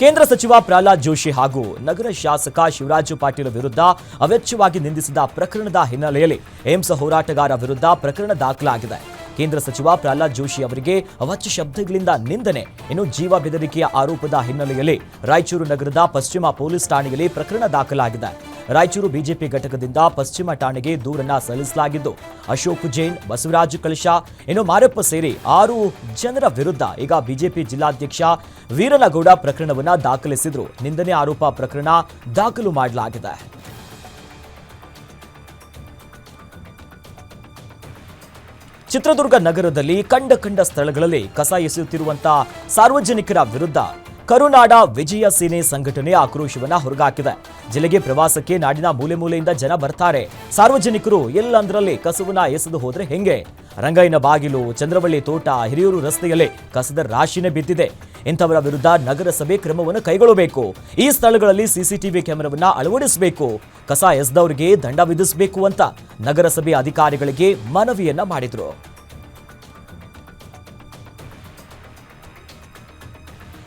ಕೇಂದ್ರ ಸಚಿವ ಪ್ರಹ್ಲಾದ್ ಜೋಶಿ ಹಾಗೂ ನಗರ ಶಾಸಕ ಶಿವರಾಜು ಪಾಟೀಲ್ ವಿರುದ್ಧ ಅವೆಚ್ಚವಾಗಿ ನಿಂದಿಸಿದ ಪ್ರಕರಣದ ಹಿನ್ನೆಲೆಯಲ್ಲಿ ಏಮ್ಸ್ ಹೋರಾಟಗಾರ ವಿರುದ್ಧ ಪ್ರಕರಣ ದಾಖಲಾಗಿದೆ. ಕೇಂದ್ರ ಸಚಿವ ಪ್ರಹ್ಲಾದ್ ಜೋಶಿ ಅವರಿಗೆ ಅವಚ್ಚ ಶಬ್ದಗಳಿಂದ ನಿಂದನೆ, ಇನ್ನು ಜೀವ ಬೆದರಿಕೆಯ ಆರೋಪದ ಹಿನ್ನೆಲೆಯಲ್ಲಿ ರಾಯಚೂರು ನಗರದ ಪಶ್ಚಿಮ ಪೊಲೀಸ್ ಠಾಣೆಯಲ್ಲಿ ಪ್ರಕರಣ ದಾಖಲಾಗಿದೆ. ರಾಯಚೂರು ಬಿಜೆಪಿ ಘಟಕದಿಂದ ಪಶ್ಚಿಮ ಠಾಣೆಗೆ ದೂರನ್ನ ಸಲ್ಲಿಸಲಾಗಿದ್ದು, ಅಶೋಕ್ ಜೈನ್, ಬಸವರಾಜ್ ಕಳಶ ಇನ್ನು ಮಾರಪ್ಪ ಸೇರಿ ಆರು ಜನರ ವಿರುದ್ಧ ಈಗ ಬಿಜೆಪಿ ಜಿಲ್ಲಾಧ್ಯಕ್ಷ ವೀರನಗೌಡ ಪ್ರಕರಣವನ್ನ ದಾಖಲಿಸಿದ್ರು. ನಿಂದನೆ ಆರೋಪ ಪ್ರಕರಣ ದಾಖಲು ಮಾಡಲಾಗಿದೆ. ಚಿತ್ರದುರ್ಗ ನಗರದಲ್ಲಿ ಕಂಡ ಕಂಡ ಸ್ಥಳಗಳಲ್ಲಿ ಕಸ ಎಸೆಯುತ್ತಿರುವಂತಹ ಸಾರ್ವಜನಿಕರ ವಿರುದ್ಧ ಕರುನಾಡ ವಿಜಯ ಸೇನೆ ಸಂಘಟನೆ ಆಕ್ರೋಶವನ್ನ ಹೊರಗಾಕಿದೆ. ಜಿಲ್ಲೆಗೆ ಪ್ರವಾಸಕ್ಕೆ ನಾಡಿನ ಮೂಲೆ ಮೂಲೆಯಿಂದ ಜನ ಬರ್ತಾರೆ. ಸಾರ್ವಜನಿಕರು ಎಲ್ಲಂದ್ರಲ್ಲಿ ಕಸವನ್ನ ಎಸೆದು ಹೋದ್ರೆ ಹೆಂಗೆ? ರಂಗಯ್ಯನ ಬಾಗಿಲು, ಚಂದ್ರವಳ್ಳಿ ತೋಟ, ಹಿರಿಯೂರು ರಸ್ತೆಯಲ್ಲಿ ಕಸದ ರಾಶಿನೇ ಬಿದ್ದಿದೆ. ಇಂಥವರ ವಿರುದ್ಧ ನಗರಸಭೆ ಕ್ರಮವನ್ನು ಕೈಗೊಳ್ಳಬೇಕು. ಈ ಸ್ಥಳಗಳಲ್ಲಿ ಸಿಸಿಟಿವಿ ಕ್ಯಾಮೆರಾವನ್ನ ಅಳವಡಿಸಬೇಕು. ಕಸ ಎಸೆದವರಿಗೆ ದಂಡ ವಿಧಿಸಬೇಕು ಅಂತ ನಗರಸಭೆ ಅಧಿಕಾರಿಗಳಿಗೆ ಮನವಿಯನ್ನ ಮಾಡಿದ್ರು.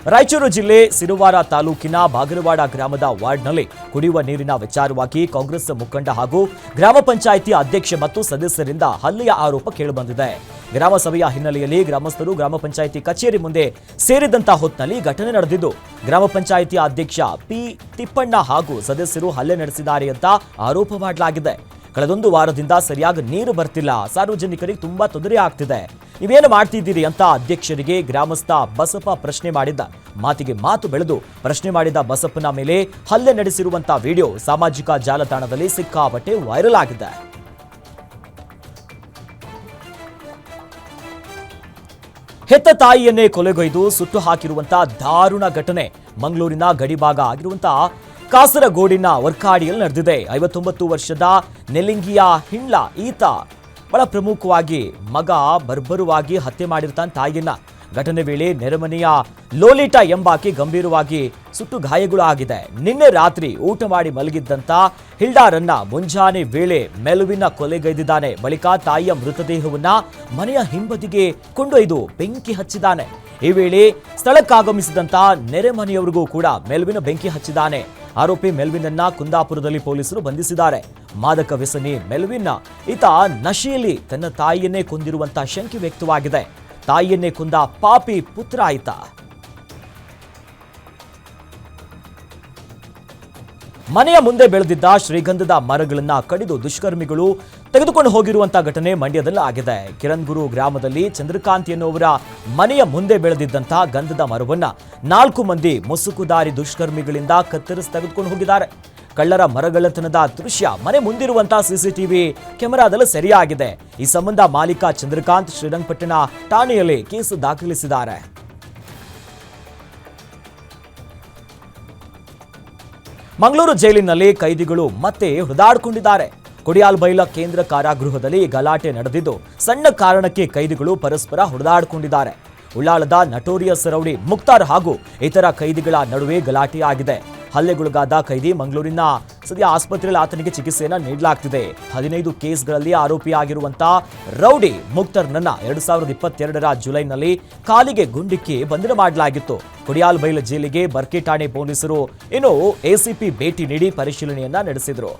ರಾಯಚೂರು ಜಿಲ್ಲೆ ಸಿರುವಾರ ತಾಲೂಕಿನ ಬಾಗಲವಾಡ ಗ್ರಾಮದ ವಾರ್ಡ್ನಲ್ಲಿ ಕುಡಿಯುವ ನೀರಿನ ವಿಚಾರವಾಗಿ ಕಾಂಗ್ರೆಸ್ ಮುಖಂಡ ಹಾಗೂ ಗ್ರಾಮ ಪಂಚಾಯಿತಿ ಅಧ್ಯಕ್ಷೆ ಮತ್ತು ಸದಸ್ಯರಿಂದ ಹಲ್ಲೆಯ ಆರೋಪ ಕೇಳಿಬಂದಿದೆ. ಗ್ರಾಮ ಸಭೆಯ ಹಿನ್ನೆಲೆಯಲ್ಲಿ ಗ್ರಾಮಸ್ಥರು ಗ್ರಾಮ ಪಂಚಾಯಿತಿ ಕಚೇರಿ ಮುಂದೆ ಸೇರಿದಂತ ಹೊತ್ತಿನಲ್ಲಿ ಘಟನೆ ನಡೆದಿದ್ದು, ಗ್ರಾಮ ಪಂಚಾಯಿತಿ ಅಧ್ಯಕ್ಷ ಪಿ ತಿಪ್ಪಣ್ಣ ಹಾಗೂ ಸದಸ್ಯರು ಹಲ್ಲೆ ನಡೆಸಿದ್ದಾರೆ ಅಂತ ಆರೋಪ ಮಾಡಲಾಗಿದೆ. ಕಳೆದೊಂದು ವಾರದಿಂದ ಸರಿಯಾಗಿ ನೀರು ಬರ್ತಿಲ್ಲ. ಸಾರ್ವಜನಿಕರಿಗೆ ತುಂಬಾ ತೊಂದರೆ ಆಗ್ತಿದೆ. ನೀವೇನು ಮಾಡ್ತಿದ್ದೀರಿ ಅಂತ ಅಧ್ಯಕ್ಷರಿಗೆ ಗ್ರಾಮಸ್ಥ ಬಸಪ್ಪ ಪ್ರಶ್ನೆ ಮಾಡಿದ್ದ. ಮಾತಿಗೆ ಮಾತು ಬೆಳೆದು ಪ್ರಶ್ನೆ ಮಾಡಿದ ಬಸಪ್ಪನ ಮೇಲೆ ಹಲ್ಲೆ ನಡೆಸಿರುವಂತ ವಿಡಿಯೋ ಸಾಮಾಜಿಕ ಜಾಲತಾಣದಲ್ಲಿ ಸಿಕ್ಕಾಪಟ್ಟೆ ವೈರಲ್ ಆಗಿದೆ. ಹೆತ್ತ ತಾಯಿಯನ್ನೇ ಕೊಲೆಗೊಯ್ದು ಸುಟ್ಟು ಹಾಕಿರುವಂತಹ ದಾರುಣ ಘಟನೆ ಮಂಗಳೂರಿನ ಗಡಿಭಾಗ ಆಗಿರುವಂತಹ ಕಾಸರಗೋಡಿನ ವರ್ಕಾಡಿಯಲ್ಲಿ ನಡೆದಿದೆ. ಐವತ್ತೊಂಬತ್ತು ವರ್ಷದ ನೆಲಿಂಗಿಯ ಹಿಂಡ್ಲ ಈತ ಬಹಳ ಪ್ರಮುಖವಾಗಿ ಮಗ ಬರ್ಬರುವಾಗಿ ಹತ್ಯೆ ಮಾಡಿರ್ತಾನೆ ತಾಯಿಯನ್ನ ಘಟನೆ ವೇಳೆ ನೆರೆಮನೆಯ ಲೋಲಿಟಾ ಎಂಬಾಕೆ ಗಂಭೀರವಾಗಿ ಸುಟ್ಟು ಗಾಯಗಳು ಆಗಿದೆ ನಿನ್ನೆ ರಾತ್ರಿ ಊಟ ಮಾಡಿ ಮಲಗಿದ್ದಂತ ಹಿಲ್ಡಾರನ್ನ ಮುಂಜಾನೆ ವೇಳೆ ಮೆಲುವಿನ ಕೊಲೆಗೈದಿದ್ದಾನೆ. ಬಳಿಕ ತಾಯಿಯ ಮೃತದೇಹವನ್ನ ಮನೆಯ ಹಿಂಬದಿಗೆ ಕೊಂಡೊಯ್ದು ಬೆಂಕಿ ಹಚ್ಚಿದ್ದಾನೆ. ಈ ವೇಳೆ ಸ್ಥಳಕ್ಕಾಗಮಿಸಿದಂತ ನೆರೆಮನೆಯವರಿಗೂ ಕೂಡ ಮೆಲುವಿನ ಬೆಂಕಿ ಹಚ್ಚಿದ್ದಾನೆ. ಆರೋಪಿ ಮೆಲ್ವಿನನ್ನ ಕುಂದಾಪುರದಲ್ಲಿ ಪೊಲೀಸರು ಬಂಧಿಸಿದ್ದಾರೆ. ಮಾದಕ ವ್ಯಸನಿ ಮೆಲ್ವಿನ್ನ ಈತ ನಶೆಯಲ್ಲಿ ತನ್ನ ತಾಯಿಯನ್ನೇ ಕೊಂದಿರುವಂತಹ ಶಂಕೆ ವ್ಯಕ್ತವಾಗಿದೆ. ತಾಯಿಯನ್ನೇ ಕೊಂದ ಪಾಪಿ ಪುತ್ರ ಆಯಿತ. ಮನೆಯ ಮುಂದೆ ಬೆಳೆದಿದ್ದ ಶ್ರೀಗಂಧದ ಮರಗಳನ್ನ ಕಡಿದು ದುಷ್ಕರ್ಮಿಗಳು ತೆಗೆದುಕೊಂಡು ಹೋಗಿರುವಂತಹ ಘಟನೆ ಮಂಡ್ಯದಲ್ಲಿ ಆಗಿದೆ. ಕಿರಣ್ಗುರು ಗ್ರಾಮದಲ್ಲಿ ಚಂದ್ರಕಾಂತ್ ಎನ್ನುವರ ಮನೆಯ ಮುಂದೆ ಬೆಳೆದಿದ್ದಂತಹ ಗಂಧದ ಮರವನ್ನ ನಾಲ್ಕು ಮಂದಿ ಮುಸುಕುದಾರಿ ದುಷ್ಕರ್ಮಿಗಳಿಂದ ಕತ್ತರಿಸಿ ತೆಗೆದುಕೊಂಡು ಹೋಗಿದ್ದಾರೆ. ಕಳ್ಳರ ಮರಗಳತನದ ದೃಶ್ಯ ಮನೆ ಮುಂದಿರುವಂತಹ ಸಿಸಿಟಿವಿ ಕ್ಯಾಮೆರಾದಲ್ಲಿ ಸೆರೆಯಾಗಿದೆ. ಈ ಸಂಬಂಧ ಮಾಲೀಕ ಚಂದ್ರಕಾಂತ್ ಶ್ರೀರಂಗಪಟ್ಟಣ ಠಾಣೆಯಲ್ಲಿ ಕೇಸು ದಾಖಲಿಸಿದ್ದಾರೆ. ಮಂಗಳೂರು ಜೈಲಿನಲ್ಲಿ ಕೈದಿಗಳು ಮತ್ತೆ ಹೊಡೆದಾಡಿಕೊಂಡಿದ್ದಾರೆ ಕೊಡಿಯಾಲ್ಬೈಲ ಕೇಂದ್ರ ಕಾರಾಗೃಹದಲ್ಲಿ ಗಲಾಟೆ ನಡೆದಿದ್ದು, ಸಣ್ಣ ಕಾರಣಕ್ಕೆ ಕೈದಿಗಳು ಪರಸ್ಪರ ಹೊಡೆದಾಡಿಕೊಂಡಿದ್ದಾರೆ. ಉಳ್ಳಾಳದ ನಟೋರಿಯಸ್ ರೌಡಿ ಮುಕ್ತಾರ್ ಹಾಗೂ ಇತರ ಕೈದಿಗಳ ನಡುವೆ ಗಲಾಟೆಯಾಗಿದೆ. ಹಲ್ಲೆಗೊಳಗಾದ ಕೈದಿ ಮಂಗಳೂರಿನ ಸದ್ಯ ಆಸ್ಪತ್ರೆಯಲ್ಲಿ ಆತನಿಗೆ ಚಿಕಿತ್ಸೆಯನ್ನು ನೀಡಲಾಗ್ತಿದೆ. ಹದಿನೈದು ಕೇಸ್ಗಳಲ್ಲಿ ಆರೋಪಿಯಾಗಿರುವಂತಹ ರೌಡಿ ಮುಕ್ತರ್ನನ್ನ ಎರಡ್ ಸಾವಿರದ ಇಪ್ಪತ್ತೆರಡರ ಜುಲೈನಲ್ಲಿ ಕಾಲಿಗೆ ಗುಂಡಿಕ್ಕಿ ಬಂಧನ ಮಾಡಲಾಗಿತ್ತು. ಕುಡಿಯಾಲ್ಬೈಲ್ ಜೈಲಿಗೆ ಬರ್ಕೆ ಠಾಣೆ ಪೊಲೀಸರು ಇನ್ನು ಎಸಿಪಿ ಭೇಟಿ ನೀಡಿ ಪರಿಶೀಲನೆಯನ್ನ ನಡೆಸಿದರು.